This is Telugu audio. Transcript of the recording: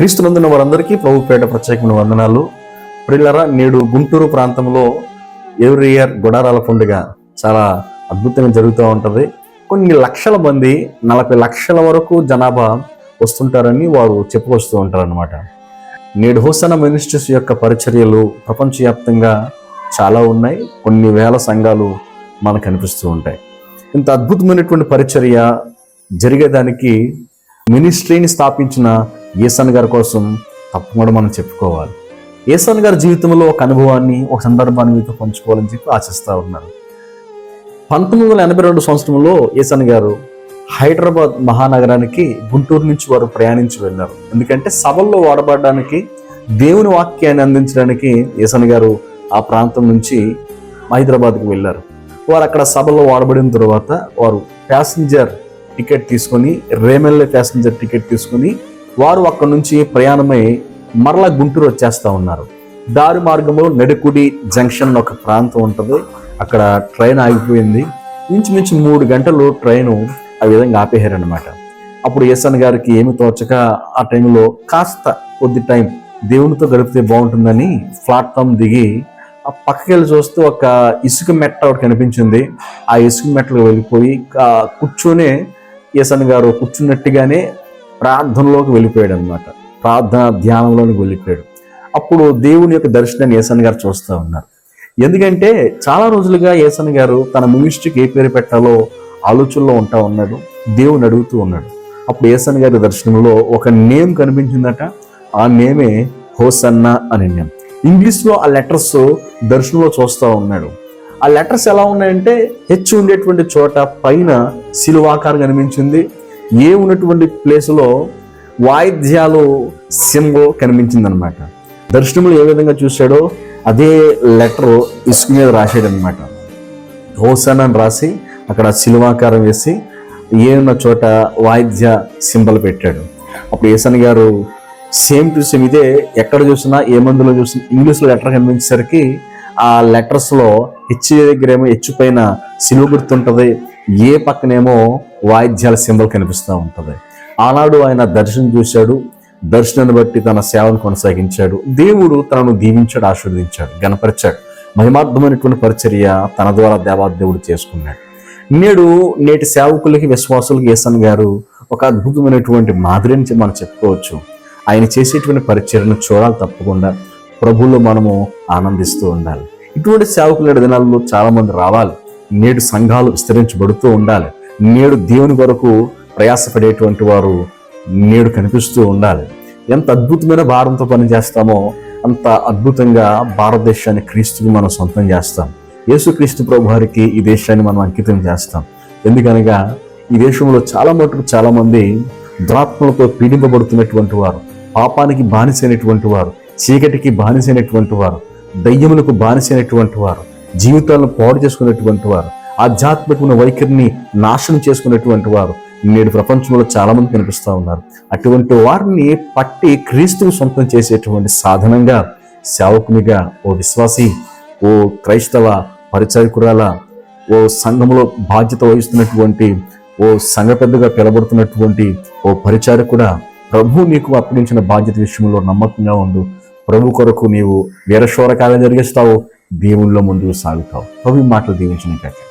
క్రీస్తునందున వారందరికీ ప్రభుపేట ప్రత్యేకమైన వందనాలు. ప్రిల్లరా నేడు గుంటూరు ప్రాంతంలో ఎవ్రీ ఇయర్ గుడారాల పండుగ చాలా అద్భుతంగా జరుగుతూ ఉంటుంది. కొన్ని లక్షల మంది నలభై లక్షల వరకు జనాభా వస్తుంటారని వారు చెప్పుకొస్తూ ఉంటారనమాట నేడు హోసన మినిస్ట్రీస్ యొక్క పరిచర్యలు ప్రపంచవ్యాప్తంగా చాలా ఉన్నాయి. కొన్ని వేల సంఘాలు మనకు కనిపిస్తూ ఉంటాయి. ఇంత అద్భుతమైనటువంటి పరిచర్య జరిగేదానికి మినిస్ట్రీని స్థాపించిన ఏసన్ గారి కోసం తప్పకుండా మనం చెప్పుకోవాలి. ఏసన్ గారి జీవితంలో ఒక అనుభవాన్ని ఒక సందర్భాన్ని మీతో పంచుకోవాలని చెప్పి ఆశిస్తూ ఉన్నాను. పంతొమ్మిది వందల ఎనభై రెండు సంవత్సరంలో ఏసన్ గారు హైదరాబాద్ మహానగరానికి గుంటూరు నుంచి వారు ప్రయాణించి వెళ్ళారు. ఎందుకంటే సభల్లో వాడబడడానికి దేవుని వాక్యాన్ని అందించడానికి ఏసన్ గారు ఆ ప్రాంతం నుంచి హైదరాబాద్కి వెళ్ళారు. వారు అక్కడ సభలో వాడబడిన తర్వాత వారు ప్యాసింజర్ టికెట్ తీసుకొని రేమెల్లే ప్యాసింజర్ టికెట్ తీసుకొని వారు అక్కడి నుంచి ప్రయాణమై మరలా గుంటూరు వచ్చేస్తా ఉన్నారు. దారి మార్గంలో నడుకుడి జంక్షన్ ఒక ప్రాంతం ఉంటుంది. అక్కడ ట్రైన్ ఆగిపోయింది. ఇంచుమించు మూడు గంటలు ట్రైను ఆ విధంగా ఆపేశారనమాట అప్పుడు ఎస్ఎన్ గారికి ఏమి తోచక ఆ టైంలో కాస్త కొద్ది టైం దేవునితో గడిపితే బాగుంటుందని ప్లాట్ఫామ్ దిగి ఆ పక్కకి వెళ్ళి చూస్తూ ఒక ఇసుక మెట్ట ఒకటి కనిపించింది. ఆ ఇసుక మెట్టలో వెళ్ళిపోయి కూర్చొని కూర్చొనే ఎస్ఎన్ గారు కూర్చున్నట్టుగానే ప్రార్థనలోకి వెళ్ళిపోయాడు అనమాట ప్రార్థన ధ్యానంలోకి వెళ్ళిపోయాడు. అప్పుడు దేవుని యొక్క దర్శనాన్ని ఏసన్ గారు చూస్తూ ఉన్నారు. ఎందుకంటే చాలా రోజులుగా ఏసన్ గారు తన మినిస్ట్రీకి ఏ పేరు పెట్టాలో ఆలోచనలో ఉంటా ఉన్నాడు. దేవుని అడుగుతూ ఉన్నాడు. అప్పుడు ఏసన్ గారి దర్శనంలో ఒక నేమ్ కనిపించిందట. ఆ నేమే హోసన్న అని నేమ్ ఇంగ్లీష్లో ఆ లెటర్స్ దర్శనంలో చూస్తూ ఉన్నాడు. ఆ లెటర్స్ ఎలా ఉన్నాయంటే హెచ్ ఉండేటువంటి చోట పైన సిలువాకారం కనిపించింది. ఏ ఉన్నటువంటి ప్లేస్లో వాయిద్యాలు సింబో కనిపించిందనమాట. దర్శనములు ఏ విధంగా చూశాడో అదే లెటర్ ఇసుక మీద రాసాడనమాట హోసన్ అని రాసి అక్కడ సినిమాకారం వేసి ఏ చోట వాయిద్య సింబల్ పెట్టాడు. అప్పుడు ఏసన్ గారు సేమ్ టు సేమ్ ఇదే ఎక్కడ చూసినా ఏ మందులో చూసినా ఇంగ్లీష్లో లెటర్ కనిపించేసరికి ఆ లెటర్స్లో హెచ్ దగ్గర ఏమో హెచ్ పైన సిలువ గుర్తుంటుంది ఏ పక్కనేమో వాయిద్యాల సింబల్ కనిపిస్తూ ఉంటుంది. ఆనాడు ఆయన దర్శనం చూశాడు దర్శనాన్ని బట్టి తన సేవను కొనసాగించాడు. దేవుడు తనను దీవించాడు ఆశీర్వదించాడు గణపరిచాడు. మహిమార్థమైనటువంటి పరిచర్య తన ద్వారా దేవాదేవుడు చేసుకున్నాడు. నేడు నేటి సేవకులకి విశ్వాసులకి ఏసన్ గారు ఒక అద్భుతమైనటువంటి మాదిరిని మనం చెప్పుకోవచ్చు. ఆయన చేసేటువంటి పరిచర్యను చూడాలి తప్పకుండా. ప్రభువులో మనము ఆనందిస్తూ ఉండాలి. ఇటువంటి సేవకుల దినాల్లో చాలా మంది రావాలి. నేడు సంఘాలు విస్తరించబడుతూ ఉండాలి. నేడు దేవుని కొరకు ప్రయాసపడేటువంటి వారు నేడు కనిపిస్తూ ఉండాలి. ఎంత అద్భుతమైన భారంతో పనిచేస్తామో అంత అద్భుతంగా భారతదేశాన్ని క్రీస్తుకి మనం సొంతం చేస్తాం. యేసుక్రీస్తు ప్రభు వారికి ఈ దేశాన్ని మనం అంకితం చేస్తాం. ఎందుకనగా ఈ దేశంలో చాలా మటుకు చాలామంది దురాత్మలతో పీడింపబడుతున్నటువంటి వారు పాపానికి బానిసైనటువంటి వారు చీకటికి బానిసైనటువంటి వారు దయ్యములకు బానిసైనటువంటి వారు జీవితాలను పాడు చేసుకున్నటువంటి వారు ఆధ్యాత్మికమైన వైఖరిని నాశనం చేసుకునేటువంటి వారు నేడు ప్రపంచంలో చాలామంది కనిపిస్తూ ఉన్నారు. అటువంటి వారిని పట్టి క్రీస్తుని సొంతం చేసేటువంటి సాధనంగా సేవకునిగా ఓ విశ్వాసి ఓ క్రైస్తవ పరిచారకురాల ఓ సంఘంలో బాధ్యత వహిస్తున్నటువంటి ఓ సంఘ పెద్దగా పిలబడుతున్నటువంటి ఓ పరిచారకుడ ప్రభు నీకు అప్పగించిన బాధ్యత విషయంలో నమ్మకంగా ఉండు. ప్రభు కొరకు నీవు వీరశోర కార్యం జరిగిస్తావు. దేవుళ్ళ ముందుకు సాగుతావు. ప్రభు మాటలు దీవించిన కాక